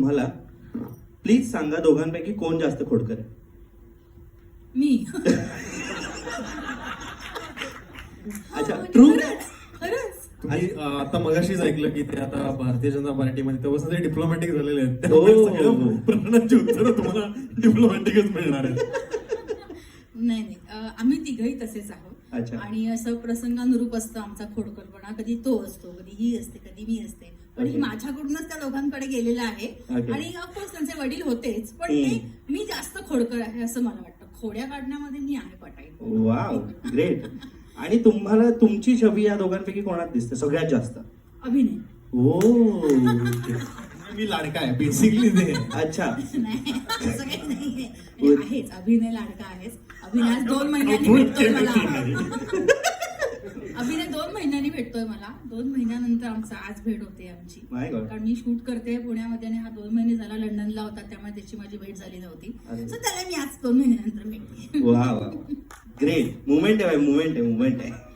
तुम्हाला प्लीज सांगा दोघांपैकी कोण जास्त खोडकर आहे? मी. अच्छा ट्रू खरंच खरंच. तुम्ही अं, आता मगाशीच ऐकलं की ते आता भारतीय जनता पार्टीमध्ये तेव्हा सगळे डिप्लोमॅटिक झालेले आहेत. हो. त्यामुळे सगळ्या प्रश्नांची उत्तरं तुम्हाला डिप्लोमॅटिकच मिळणार आहेत. नाही नाही. अं, आम्ही तिघही तसेच आहोत. अच्छा. आणि असं प्रसंगानुरूप असतं आमचा खोडकरपणा. कधी तो असतो कधी ही असते कधी मी असते. पण ही. माझ्याकडूनच त्या दोघांकडे गेलेलं आहे. Okay. आणि ऑफकोर्स त्यांचे वडील होतेच पण हम्म. ते मी जास्त खोडकर आहे असं मला वाटतं. खोड्या काढण्यामध्ये मी आहे पटाई वाव ग्रेट आणि तुम्हाला तुमची छबी या दोघांपैकी कोणात दिसते? सगळ्यात जास्त. अभिनय. ओ. मी लाडका आहे बेसिकली ते. अच्छा. नाही असं काही नाहीये. आहेच अभिनय लाडका आहेच अभिनय आज दोन महिन्यांनी भेटतोय मला. अभिनय दोन महिन्यांनी भेटतोय मला. दोन महिन्यानंतर आमचा आज भेट होते आमची. My God. कारण मी शूट करते पुण्यामध्ये आणि हा दोन महिने झाला लंडनला होता त्यामुळे त्याची माझी भेट झाली नव्हती. अरे. सो त्याला मी आज दोन महिन्यानंतर भेटते. वा वा ग्रेट मुवमेंट आहे मुवमेंट आहे मुवमेंट आहे.